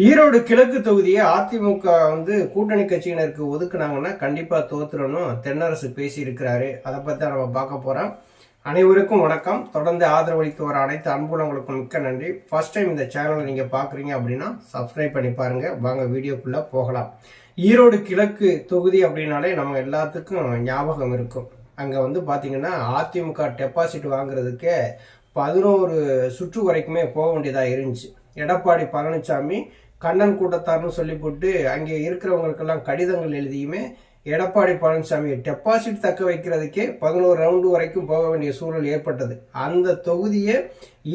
ஈரோடு கிழக்கு தொகுதியை அதிமுக வந்து கூட்டணி கட்சியினருக்கு ஒதுக்குனாங்கன்னா கண்டிப்பாக தோத்துறணும் தென்னரசு பேசியிருக்கிறாரு. அதை பற்றி நம்ம பார்க்க போகிறோம் அனைவருக்கும் வணக்கம். தொடர்ந்து ஆதரவளித்து வர அனைத்து அன்புலங்களுக்கும் மிக்க நன்றி. ஃபர்ஸ்ட் டைம் இந்த சேனலை நீங்கள் பார்க்குறீங்க அப்படின்னா சப்ஸ்கிரைப் பண்ணி பாருங்கள் வாங்க வீடியோக்குள்ளே போகலாம். ஈரோடு கிழக்கு தொகுதி அப்படின்னாலே நம்ம எல்லாத்துக்கும் ஞாபகம் இருக்கும். அங்கே வந்து பார்த்தீங்கன்னா அதிமுக டெபாசிட் வாங்குறதுக்கு பதினோரு சுற்று வரைக்குமே போக வேண்டியதாக இருந்துச்சு. எடப்பாடி பழனிசாமி கண்ணன் கூட்டத்தார்னு சொல்லி போட்டு அங்கே இருக்கிறவங்களுக்கெல்லாம் கடிதங்கள் எழுதியுமே எடப்பாடி பழனிசாமி டெபாசிட் தக்க வைக்கிறதுக்கே பதினோரு ரவுண்டு வரைக்கும் போக வேண்டிய சூழல் ஏற்பட்டது. அந்த தொகுதியை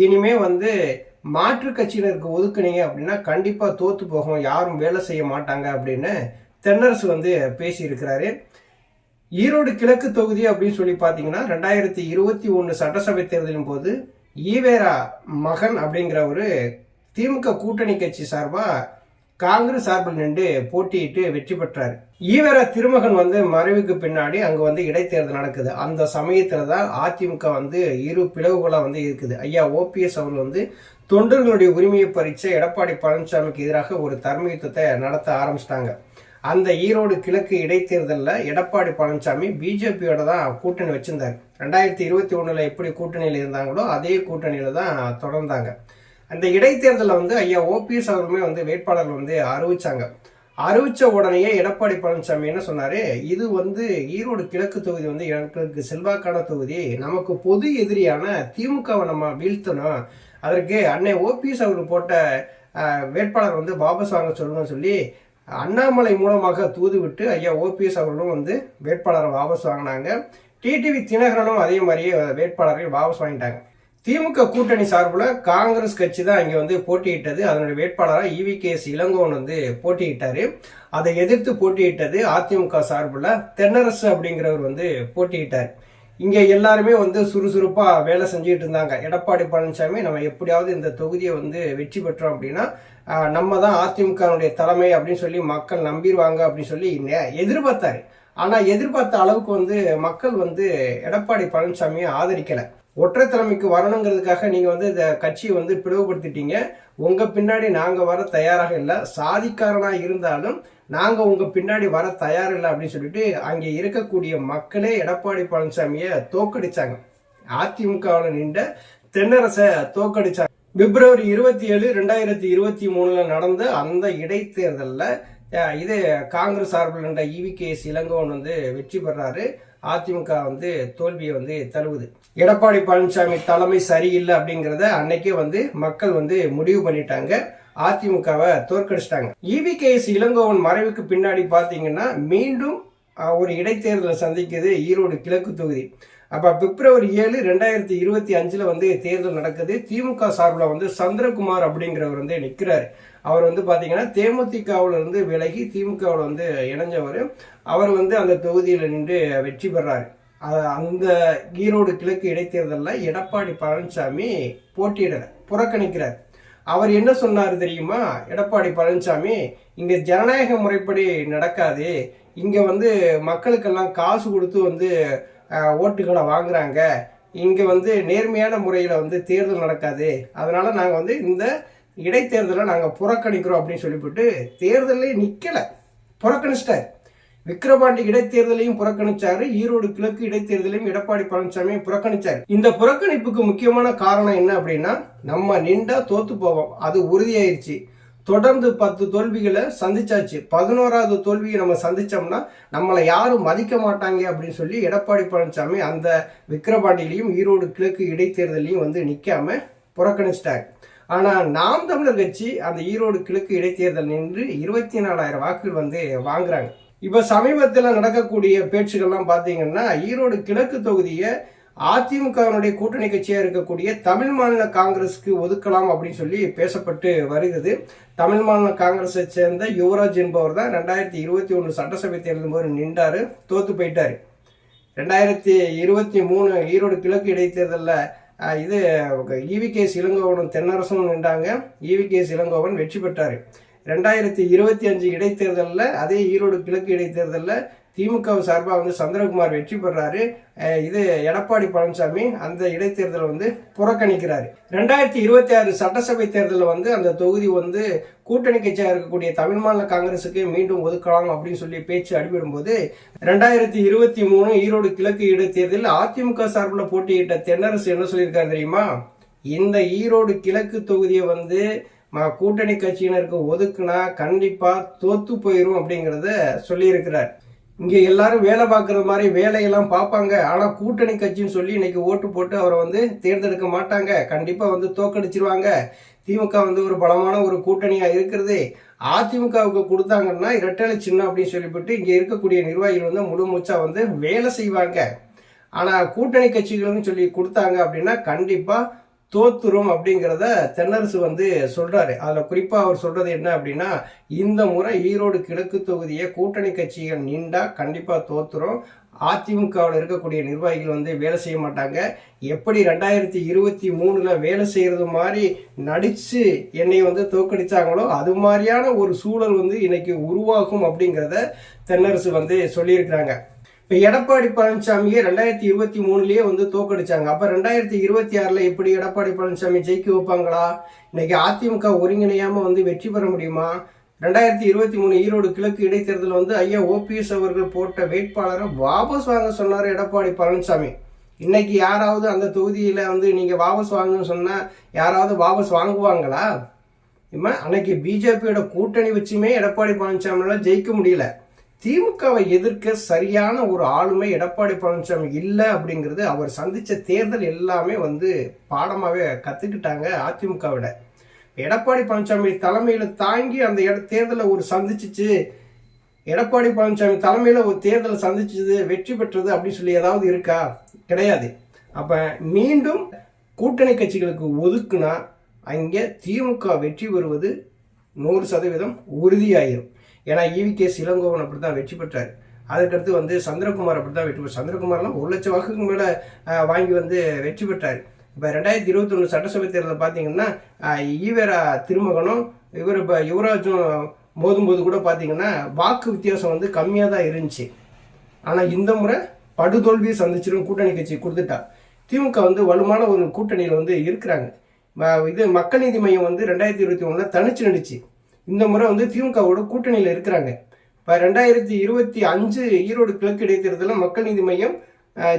இனிமே வந்து மாற்று கட்சியினருக்கு ஒதுக்குனீங்க அப்படின்னா கண்டிப்பாக தோத்து போகும். யாரும் வேலை செய்ய மாட்டாங்க அப்படின்னு தென்னரசு வந்து பேசியிருக்கிறாரு. ஈரோடு கிழக்கு தொகுதி அப்படின்னு சொல்லி பார்த்தீங்கன்னா ரெண்டாயிரத்தி இருபத்தி ஒன்று சட்டசபை தேர்தலின் போது ஈவேரா மகன் அப்படிங்கிற ஒரு திமுக கூட்டணி கட்சி சார்பா காங்கிரஸ் சார்பில் நின்று போட்டியிட்டு வெற்றி பெற்றார். ஈவர திருமகன் வந்து மறைவுக்கு பின்னாடி அங்க வந்து இடைத்தேர்தல் நடக்குது. அந்த சமயத்துல தான் அதிமுக வந்து இரு பிளவுகளா வந்து இருக்குது. ஐயா ஓபிஎஸ் அவர்கள் வந்து தொண்டர்களுடைய உரிமையை பறிச்ச எடப்பாடி பழனிசாமிக்கு எதிராக ஒரு தர்மயுத்தத்தை நடத்த ஆரம்பிச்சிட்டாங்க. அந்த ஈரோடு கிழக்கு இடைத்தேர்தலில் எடப்பாடி பழனிசாமி பிஜேபியோட தான் கூட்டணி வச்சிருந்தார். ரெண்டாயிரத்தி இருபத்தி ஒன்றில் எப்படி கூட்டணியில் இருந்தாங்களோ அதே கூட்டணியில் தான் தொடர்ந்தாங்க. அந்த இடைத்தேர்தலில் வந்து ஐயா ஓபிஎஸ் அவர்களுமே வந்து வேட்பாளர் வந்து அறிவிச்சாங்க. அறிவிச்ச உடனேயே எடப்பாடி பழனிசாமி என்ன சொன்னாரு இது வந்து ஈரோடு கிழக்கு தொகுதி வந்து எனக்கு செல்வாக்கான தொகுதி நமக்கு பொது எதிரியான திமுகவை நம்ம வீழ்த்தணும். அதற்கு அன்னை ஓபிஎஸ் அவர்கள் போட்ட வேட்பாளர் வந்து வாபஸ் வாங்க சொல்லணும்னு சொல்லி அண்ணாமலை மூலமாக தூது விட்டு ஐயா ஓபிஎஸ் அவர்களும் வந்து வேட்பாளரை வாபஸ் வாங்கினாங்க. டிடிவி தினகரனும் அதே மாதிரியே வேட்பாளரை வாபஸ் வாங்கிட்டாங்க. திமுக கூட்டணி சார்பில் காங்கிரஸ் கட்சி தான் இங்கே வந்து போட்டியிட்டது. அதனுடைய வேட்பாளராக இவி கே எஸ் இளங்கோவன் வந்து போட்டியிட்டார். அதை எதிர்த்து போட்டியிட்டது அதிமுக சார்பில் தென்னரசு அப்படிங்கிறவர் வந்து போட்டியிட்டார். இங்கே எல்லாருமே வந்து சுறுசுறுப்பாக வேலை செஞ்சுட்டு இருந்தாங்க. எடப்பாடி பழனிசாமி நம்ம எப்படியாவது இந்த தொகுதியை வந்து வெற்றி பெற்றோம் அப்படின்னா நம்ம தான் அதிமுகனுடைய தலைமை அப்படின்னு சொல்லி மக்கள் நம்பிடுவாங்க அப்படின்னு சொல்லி எதிர்பார்த்தாரு. ஆனால் எதிர்பார்த்த அளவுக்கு வந்து மக்கள் வந்து எடப்பாடி பழனிசாமியை ஆதரிக்கலை. ஒற்றை தலைமைக்கு வரணுங்கிறதுக்காக நீங்க வந்து இந்த கட்சியை வந்து பிளவுபடுத்திட்டீங்க. உங்க பின்னாடி நாங்க வர தயாராக இல்லை. சாதிக்காரனா இருந்தாலும் நாங்க உங்க பின்னாடி வர தயார் இல்லை அப்படின்னு சொல்லிட்டு அங்கே இருக்கக்கூடிய மக்களே எடப்பாடி பழனிசாமியை தோக்கடிச்சாங்க. அதிமுகவில் நின்ற தென்னரசை தோக்கடிச்சாங்க. பிப்ரவரி இருபத்தி ஏழு ரெண்டாயிரத்தி இருபத்தி மூணுல நடந்த அந்த இடைத்தேர்தலில் இது காங்கிரஸ் சார்பில் நின்ற இவி கே இளங்கோவன் வந்து வெற்றி பெறாரு. அதிமுக வந்து தோல்வியை வந்து தழுவுது. எடப்பாடி பழனிசாமி தலைமை சரியில்லை அப்படிங்கிறத அன்னைக்கே வந்து மக்கள் வந்து முடிவு பண்ணிட்டாங்க. அதிமுகவை தோற்கடிச்சிட்டாங்க. இவி கே இளங்கோவன் மறைவுக்கு பின்னாடி பார்த்தீங்கன்னா மீண்டும் அஹ், ஒரு இடைத்தேர்தலை சந்திக்குது ஈரோடு கிழக்கு தொகுதி. அப்போ பிப்ரவரி ஏழு ரெண்டாயிரத்தி இருபத்தி அஞ்சில் வந்து தேர்தல் நடக்குது. திமுக சார்பில் வந்து சந்திரகுமார் அப்படிங்கிறவர் வந்து நிற்கிறார் அவர் வந்து பார்த்தீங்கன்னா தேமுதிகவில் இருந்து விலகி திமுகவில் வந்து இணைஞ்சவர். அவர் வந்து அந்த தொகுதியில் நின்று வெற்றி பெறாரு. அந்த ஈரோடு கிழக்கு இடைத்தேர்தலில் எடப்பாடி பழனிசாமி போட்டியிடல புறக்கணிக்கிறார். அவர் என்ன சொன்னார் தெரியுமா? எடப்பாடி பழனிசாமி இங்கே ஜனநாயக முறைப்படி நடக்காது. இங்கே வந்து மக்களுக்கெல்லாம் காசு கொடுத்து வந்து ஓட்டுகளை வாங்குறாங்க. இங்கே வந்து நேர்மையான முறையில் வந்து தேர்தல் நடக்காது. அதனால் நாங்கள் வந்து இந்த இடைத்தேர்தலை நாங்கள் புறக்கணிக்கிறோம் அப்படின்னு சொல்லிவிட்டு தேர்தலே நிற்கலை புறக்கணிச்சிட்டார். விக்கிரவாண்டி இடைத்தேர்தலையும் புறக்கணிச்சாரு. ஈரோடு கிழக்கு இடைத்தேர்தலையும் எடப்பாடி பழனிசாமியும் புறக்கணிச்சாரு. இந்த புறக்கணிப்புக்கு முக்கியமான காரணம் என்ன அப்படின்னா நம்ம நின்றா தோத்து போவோம். அது உறுதியாயிருச்சு. தொடர்ந்து பத்து தோல்விகளை சந்திச்சாச்சு. பதினோராவது தோல்வியை நம்ம சந்திச்சோம்னா நம்மளை யாரும் மதிக்க மாட்டாங்க அப்படின்னு சொல்லி எடப்பாடி பழனிசாமி அந்த விக்கிரவாண்டியிலையும் ஈரோடு கிழக்கு இடைத்தேர்தலையும் வந்து நிற்காம புறக்கணிச்சிட்டாங்க ஆனால் நாம் தமிழர் கட்சி அந்த ஈரோடு கிழக்கு இடைத்தேர்தல் நின்று இருபத்தி நாலாயிரம் வாக்குகள் வந்து வாங்குறாங்க. இப்போ சமீபத்தில் நடக்கக்கூடிய பேச்சுக்கள்லாம் பார்த்தீங்கன்னா ஈரோடு கிழக்கு தொகுதியை அதிமுகவினுடைய கூட்டணி கட்சியாக இருக்கக்கூடிய தமிழ் மாநில காங்கிரஸ்க்கு ஒதுக்கலாம் அப்படின்னு சொல்லி பேசப்பட்டு வருகிறது. தமிழ் மாநில காங்கிரஸை சேர்ந்த யுவராஜ் என்பவர் தான் ரெண்டாயிரத்தி இருபத்தி ஒன்று சட்டசபை தேர்தல் போது நின்றார் தோத்து போயிட்டார். ரெண்டாயிரத்தி இருபத்தி மூணு ஈரோடு கிழக்கு இடைத்தேர்தலில் இது இவி கே இளங்கோவனும் தென்னரசும் நின்றாங்க. இவி கே இளங்கோவன் வெற்றி பெற்றார். ரெண்டாயிரத்தி இருபத்தி அஞ்சு இடைத்தேர்தலில் அதே ஈரோடு கிழக்கு இடைத்தேர்தலில் திமுக சார்பாக வந்து சந்திரகுமார் வெற்றி பெறாரு. இது எடப்பாடி பழனிசாமி அந்த இடைத்தேர்தலை வந்து புறக்கணிக்கிறாரு. ரெண்டாயிரத்தி இருபத்தி ஆறு சட்டசபை தேர்தலில் வந்து அந்த தொகுதி வந்து கூட்டணி கட்சியாக இருக்கக்கூடிய தமிழ் மாநில காங்கிரசுக்கு மீண்டும் ஒதுக்கலாம் அப்படின்னு சொல்லி பேச்சு அடிபடும்போது ரெண்டாயிரத்தி இருபத்தி மூணு ஈரோடு கிழக்கு இடைத்தேர்தலில் அதிமுக சார்பில் போட்டியிட்ட தென்னரசு என்ன சொல்லியிருக்காரு தெரியுமா? இந்த ஈரோடு கிழக்கு தொகுதியை வந்து ம- கூட்டணி கட்சியினருக்கு ஒதுக்குனா கண்டிப்பா தோத்து போயிரும் அப்படிங்கறத சொல்லியிருக்கிறார். இங்கே எல்லாரும் வேலை பார்க்குற மாதிரி வேலையெல்லாம் பார்ப்பாங்க. ஆனால் கூட்டணி கட்சின்னு சொல்லி இன்னைக்கு ஓட்டு போட்டு அவரை வந்து தேர்ந்தெடுக்க மாட்டாங்க. கண்டிப்பாக வந்து தோக்கடிச்சிருவாங்க திமுக வந்து ஒரு பலமான ஒரு கூட்டணியாக இருக்கிறது. அதிமுகவுக்கு கொடுத்தாங்கன்னா இரட்டலை சின்னம் அப்படின்னு சொல்லிவிட்டு இங்கே இருக்கக்கூடிய நிர்வாகிகள் வந்து முழுமூச்சா வந்து வேலை செய்வாங்க. ஆனால் கூட்டணி கட்சிகள்னு சொல்லி கொடுத்தாங்க அப்படின்னா கண்டிப்பாக தோத்துரும் அப்படிங்கிறத தென்னரசு வந்து சொல்றாரு. அதுல குறிப்பா அவர் சொல்றது என்ன அப்படின்னா இந்த முறை ஈரோடு கிழக்கு தொகுதியை கூட்டணி கட்சிகள் நீண்டா கண்டிப்பா தோத்துரும். அதிமுகவில் இருக்கக்கூடிய நிர்வாகிகள் வந்து வேலை செய்ய மாட்டாங்க. எப்படி ரெண்டாயிரத்தி இருபத்தி மூணில் வேலை செய்கிறது மாதிரி நடித்து என்னை வந்து தோக்கடித்தாங்களோ அது மாதிரியான ஒரு சூழல் வந்து இன்னைக்கு உருவாகும் அப்படிங்கிறத தென்னரசு வந்து சொல்லியிருக்கிறாங்க. இப்ப எடப்பாடி பழனிசாமியே ரெண்டாயிரத்தி இருபத்தி மூணுலயே வந்து தோக்கடிச்சாங்க. அப்ப ரெண்டாயிரத்தி இருபத்தி ஆறுல எப்படி எடப்பாடி பழனிசாமி ஜெயிக்க வைப்பாங்களா? இன்னைக்கு அதிமுக ஒருங்கிணையாம வந்து வெற்றி பெற முடியுமா? ரெண்டாயிரத்தி இருபத்தி மூணு ஈரோடு கிழக்கு இடைத்தேர்தல் வந்து ஐயா ஓபிஎஸ் அவர்கள் போட்ட வேட்பாளரை வாபஸ் வாங்க சொன்னார் எடப்பாடி பழனிசாமி. இன்னைக்கு யாராவது அந்த தொகுதியில வந்து நீங்க வாபஸ் வாங்கன்னு சொன்னா யாராவது வாபஸ் வாங்குவாங்களா? இம்மா அன்னைக்கு பிஜேபியோட கூட்டணி வச்சுமே எடப்பாடி பழனிசாமியால ஜெயிக்க முடியல. திமுகவை எதிர்க்க சரியான ஒரு ஆளுமை எடப்பாடி பழனிசாமி இல்லை அப்படிங்கிறது அவர் சந்தித்த தேர்தல் எல்லாமே வந்து பாடமாகவே கற்றுக்கிட்டாங்க அதிமுகவிட எடப்பாடி பழனிசாமி தலைமையில் தாங்கி அந்த இட தேர்தலை ஒரு சந்திச்சிச்சு. எடப்பாடி பழனிசாமி தலைமையில் ஒரு தேர்தலை சந்திச்சது வெற்றி பெற்றது அப்படின்னு சொல்லி ஏதாவது இருக்கா? கிடையாது. அப்போ மீண்டும் கூட்டணி கட்சிகளுக்கு ஒதுக்குனா அங்கே திமுக வெற்றி பெறுவது நூறு சதவீதம் உறுதியாயிரும். ஏன்னா ஈவி கே இளங்கோவன் அப்படி தான் வெற்றி பெற்றார். அதுக்கடுத்து வந்து சந்திரகுமார் அப்படி தான் வெற்றி பெற்றார். சந்திரகுமார்லாம் ஒரு லட்சம் வாக்குக்கு மேலே வாங்கி வந்து வெற்றி பெற்றார். இப்போ ரெண்டாயிரத்தி இருபத்தொன்று சட்டசபை தேர்தலில் பார்த்தீங்கன்னா ஈவேரா திருமகனும் இவர் இப்போ யுவராஜும் மோதும்போது கூட பார்த்தீங்கன்னா வாக்கு வித்தியாசம் வந்து கம்மியாக தான் இருந்துச்சு. ஆனால் இந்த முறை படுதோல்வியை சந்திச்சிடும் கூட்டணி கட்சி கொடுத்துட்டா. திமுக வந்து வலுவான ஒரு கூட்டணியில் வந்து இருக்கிறாங்க. இது மக்கள் நீதி மையம் வந்து ரெண்டாயிரத்தி இருபத்தி ஒன்றில் தனிச்சு நடிச்சு இந்த முறை வந்து திமுகவோட கூட்டணியில் இருக்கிறாங்க. இப்போ ரெண்டாயிரத்தி இருபத்தி அஞ்சு ஈரோடு கிழக்கு இடைத்தேர்தலில் மக்கள் நீதி மையம்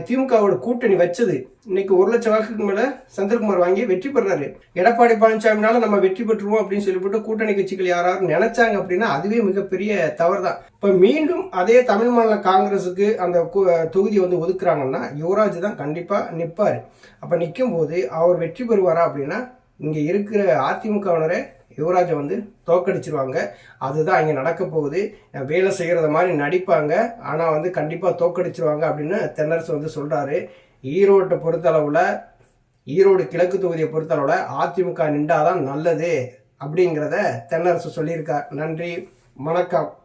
திமுகவோட கூட்டணி வச்சது. இன்னைக்கு ஒரு லட்சம் வாக்குக்கு மேல சந்திரகுமார் வாங்கி வெற்றி பெறாரு. எடப்பாடி பழனிசாமினால நம்ம வெற்றி பெற்றுருவோம் அப்படின்னு சொல்லிவிட்டு கூட்டணி கட்சிகள் யாராவது நினைச்சாங்க அப்படின்னா அதுவே மிகப்பெரிய தவறு தான் இப்ப மீண்டும் அதே தமிழ் மாநில காங்கிரஸுக்கு அந்த கு- தொகுதியை வந்து ஒதுக்குறாங்கன்னா யுவராஜ் தான் கண்டிப்பா நிற்பார் அப்ப நிற்கும் போது அவர் வெற்றி பெறுவாரா அப்படின்னா இங்க இருக்கிற அதிமுகவினரை யுவராஜை வந்து தோக்கடிச்சிருவாங்க அதுதான் இங்கே நடக்க போகுது. வேலை செய்கிறத மாதிரி நடிப்பாங்க. ஆனால் வந்து கண்டிப்பாக தோக்கடிச்சிருவாங்க அப்படின்னு தென்னரசு வந்து சொல்கிறாரு ஈரோட்டை பொறுத்தளவில் ஈரோடு கிழக்கு தொகுதியை பொறுத்தளவில் அதிமுக நின்றாதான் நல்லது அப்படிங்கிறத தென்னரசு சொல்லியிருக்கார். நன்றி. வணக்கம்.